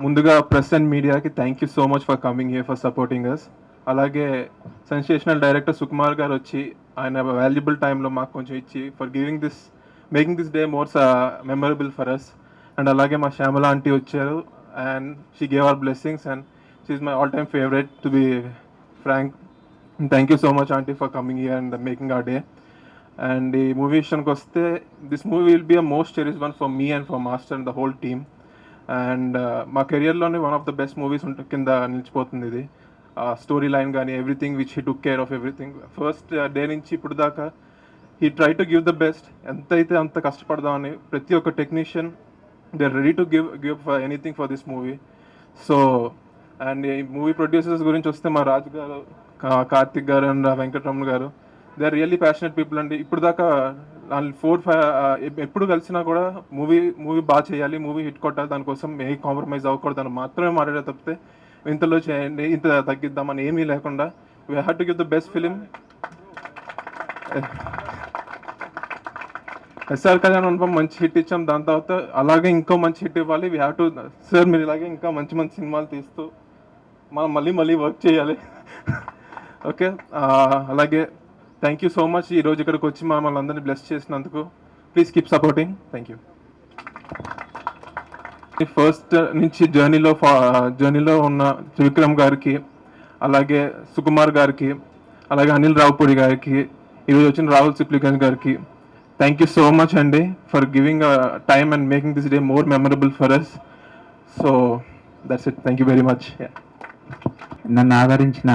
ముందుగా press and మీడియాకి thank you so much for coming here for supporting us అలాగే sensational director Sukumar గారు వచ్చి ఆయన వాల్యుబుల్ టైంలో మాకు కొంచెం ఇచ్చి for giving this making this day more memorable for us and అలాగే మా శ్యామల ఆంటీ వచ్చారు and she gave our blessings and she my all time favourite to be frank thank you so much aunty for coming here and making a day and ఈ movie విషయానికి వస్తే this movie will be a most cherish one for me and for master and the whole team and మా కెరియర్లోనే one of the best movies ఉంట కింద నిలిచిపోతుంది ఇది. Story line కానీ everything which he took care of everything. First day నుంచి ఇప్పుడు దాకా he try to give the best. ఎంతైతే అంత కష్టపడదామని ప్రతి ఒక్క technician they are ready to give give for anything for this movie. So and ఈ మూవీ ప్రొడ్యూసర్స్ గురించి వస్తే మా రాజు గారు కార్తిక్ గారు అండ్ వెంకటరమణ గారు they are really passionate people అండి. ఇప్పుడు దాకా ఫోర్ ఫైవ్ ఎప్పుడు కలిసినా కూడా మూవీ మూవీ బాగా చేయాలి మూవీ హిట్ కొట్టాలి దానికోసం ఏ కాంప్రమైజ్ అవ్వకూడదు అని మాత్రమే మాట్లాడే తప్పితే ఇంతలో చేయండి ఇంత తగ్గిద్దామని ఏమీ లేకుండా. We had to give the best film SR Kalyan Anupam మంచి హిట్ ఇచ్చాం. దాని తర్వాత అలాగే ఇంకో మంచి హిట్ ఇవ్వాలి. వీ హ్యావ్ టు సార్ మీరు ఇలాగే ఇంకా మంచి మంచి సినిమాలు తీస్తూ మనం మళ్ళీ మళ్ళీ వర్క్ చేయాలి. ఓకే అలాగే థ్యాంక్ యూ సో మచ్ ఈ రోజు ఇక్కడికి వచ్చి మమ్మల్ని అందరినీ బ్లెస్ చేసినందుకు. Please keep supporting thank you first నుంచి జర్నీలో జర్నీలో uh, ఉన్న త్రివిక్రమ్ గారికి అలాగే సుకుమార్ గారికి అలాగే అనిల్ రావుపూడి గారికి ఈరోజు వచ్చిన రాహుల్ సిప్లికన్ గారికి థ్యాంక్ యూ సో మచ్ అండి for giving time and making this day more memorable for us so that's it thank you very much నన్ను ఆదరించిన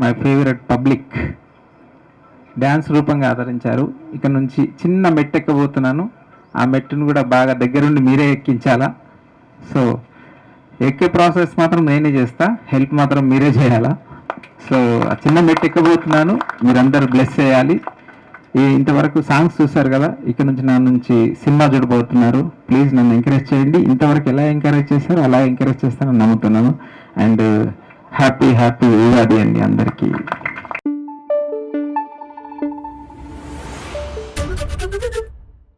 మై ఫేవరెట్ పబ్లిక్. డ్యాన్స్ రూపంగా ఆదరించారు. ఇక నుంచి చిన్న మెట్టు ఎక్కబోతున్నాను ఆ మెట్టును కూడా బాగా దగ్గరుండి మీరే ఎక్కించాలా? సో ఎక్కే ప్రాసెస్ మాత్రం నేనే చేస్తా. హెల్ప్ మాత్రం మీరే చేయాలా? సో ఆ చిన్న మెట్టు ఎక్కబోతున్నాను మీరందరూ బ్లెస్ చేయాలి. ఈ ఇంతవరకు సాంగ్స్ చూశారు కదా? ఇక్కడ నుంచి నా నుంచి సినిమా చూడబోతున్నారు. ప్లీజ్ నన్ను ఎంకరేజ్ చేయండి. ఇంతవరకు ఎలా ఎంకరేజ్ చేశారో అలా ఎంకరేజ్ చేస్తానని నమ్ముతున్నాను. అండ్ హ్యాపీ హ్యాపీ ఉగాది అండి అందరికీ.